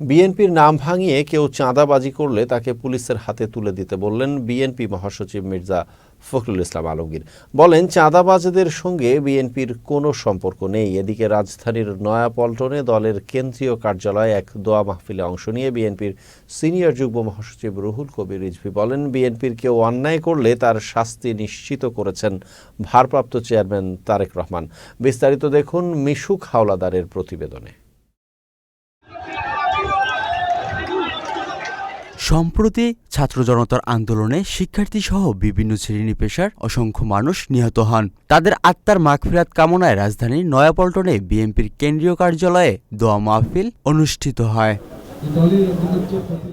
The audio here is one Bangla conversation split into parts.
বিএনপির নাম ভাঙিয়ে কেউ চাঁদাবাজি করলে তাকে পুলিশের হাতে তুলে দিতে বললেন বিএনপি মহাসচিব মির্জা ফখরুল ইসলাম আলমগীর। বলেন, চাঁদাবাজদের সঙ্গে বিএনপির কোনো সম্পর্ক নেই। এদিকে রাজধানীর নয়াপল্টনে দলের কেন্দ্রীয় কার্যালয়ে এক দোয়া মাহফিলে অংশ নিয়ে বিএনপির সিনিয়র যুগ্ম মহাসচিব রুহুল কবির রিজভি বলেন, বিএনপির কেউ অন্যায় করলে তার শাস্তি নিশ্চিত করেছেন ভারপ্রাপ্ত চেয়ারম্যান তারেক রহমান। বিস্তারিত দেখুন মিশুক হাওলাদারের প্রতিবেদনে। সম্প্রতি ছাত্র জনতার আন্দোলনে শিক্ষার্থী সহ বিভিন্ন শ্রেণি পেশার অসংখ্য মানুষ নিহত হন। তাদের আত্মার মাগফিরাত কামনায় রাজধানীর নয়াপল্টনে বিএনপির কেন্দ্রীয় কার্যালয়ে দোয়া মাহফিল অনুষ্ঠিত হয়।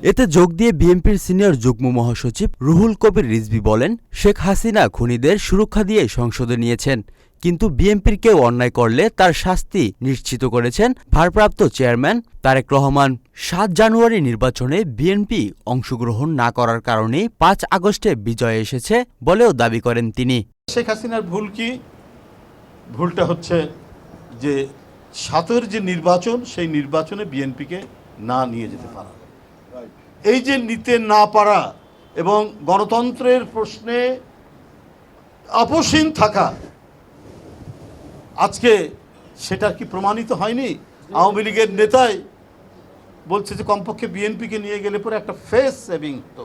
এতে যোগ দিয়ে বিএনপির সিনিয়র যুগ্ম মহাসচিব রুহুল কবির রিজভি বলেন, শেখ হাসিনা খুনিদের সুরক্ষা দিয়ে সংসদে নিয়েছেন। কিন্তু বিএনপির কেউ অন্যায় করলে তার শাস্তি নিশ্চিত করেছেন ভারপ্রাপ্ত চেয়ারম্যান তারেক রহমান। সাত জানুয়ারি নির্বাচনে বিএনপি অংশগ্রহণ না করার কারণে পাঁচ আগস্টে বিজয় এসেছে বলেও দাবি করেন তিনি। শেখ হাসিনার ভুল কি? ভুলটা হচ্ছে যে সাতের যে নির্বাচন, সেই নির্বাচনে বিএনপিকে না নিয়ে যেতে পারা। এই যে নিতে না পারা এবং গণতন্ত্রের প্রশ্নে আপোষহীন থাকা আজকে সেটা কি প্রমাণিত হয়নি? আওয়ামী লীগের নেতাই বলছে যে কমপক্ষে বিএনপিকে নিয়ে গেলে পরে একটা ফেস সেভিং হতো।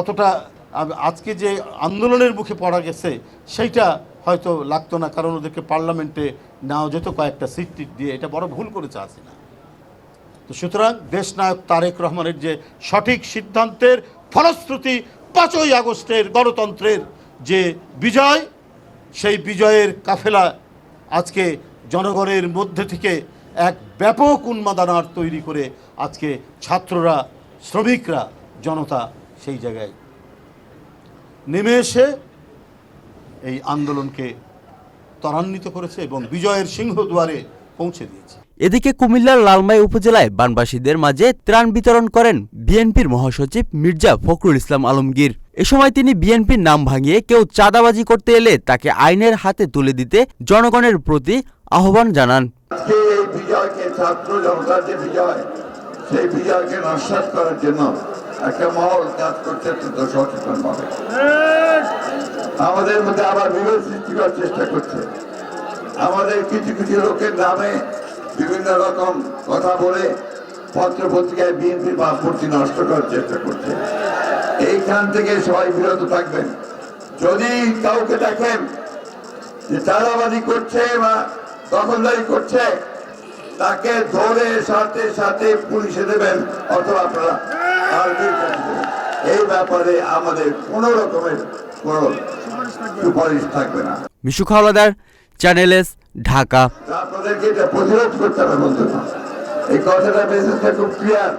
অতটা আজকে যে আন্দোলনের মুখে পড়া গেছে, সেইটা হয়তো লাগতো না, কারণ ওদেরকে পার্লামেন্টে নেওয়া যেত কয়েকটা সিট দিয়ে। এটা বড় ভুল করেছে হাসিনা। তো সুতরাং দেশনায়ক তারেক রহমানের যে সঠিক সিদ্ধান্তের ফলশ্রুতি পাঁচই আগস্টের গণতন্ত্রের যে বিজয় সেই বিজয়ের কাফেলা আজকে জনগণের মধ্যে থেকে এক ব্যাপক উন্মাদনার তৈরি করে আজকে ছাত্ররা, শ্রমিকরা, জনতা সেই জায়গায় নেমে এসে এই আন্দোলনকে ত্বরান্বিত করেছে এবং বিজয়ের সিংহদুয়ারে পৌঁছে দিয়েছে। এদিকে কুমিল্লার লালমাই উপজেলায় বানবাসীদের মাঝে ত্রাণ বিতরণ করেন বিএনপির মহাসচিব মির্জা ফখরুল ইসলাম আলমগীর। এ সময় তিনি বিএনপির নাম ভাঙিয়ে কেউ চাঁদাবাজি করতে এলে তাকে আইনের হাতে তুলে দিতে জনগণের প্রতি আহ্বান জানান। আমাদের মধ্যে আবার বিভেদ সৃষ্টি করার চেষ্টা করছে। আমাদের কিছু কিছু লোকের নামে বিভিন্ন রকম কথা বলে পত্র পত্রিকায় বিএনপির ভাবমূর্তি নষ্ট করার চেষ্টা করছে। এইখান থেকে সবাই বিরত থাকবেন। যদি কাউকে দেখেন যে চাঁদাবাজি করছে বা দখলদারি করছে তাকে ধরে সাথে সাথে পুলিশে দেবেন অথবা আপনারা। এই ব্যাপারে আমাদের কোনো রকমের কোনো সুপারিশ থাকবে না। মিশু হাওলাদার চ্যানেল এস ঢাকা আপনাদেরকে এটা প্রতিরোধ করতে হবে বন্ধুরা। এই কথাটা মেসেজটা খুব ক্লিয়ার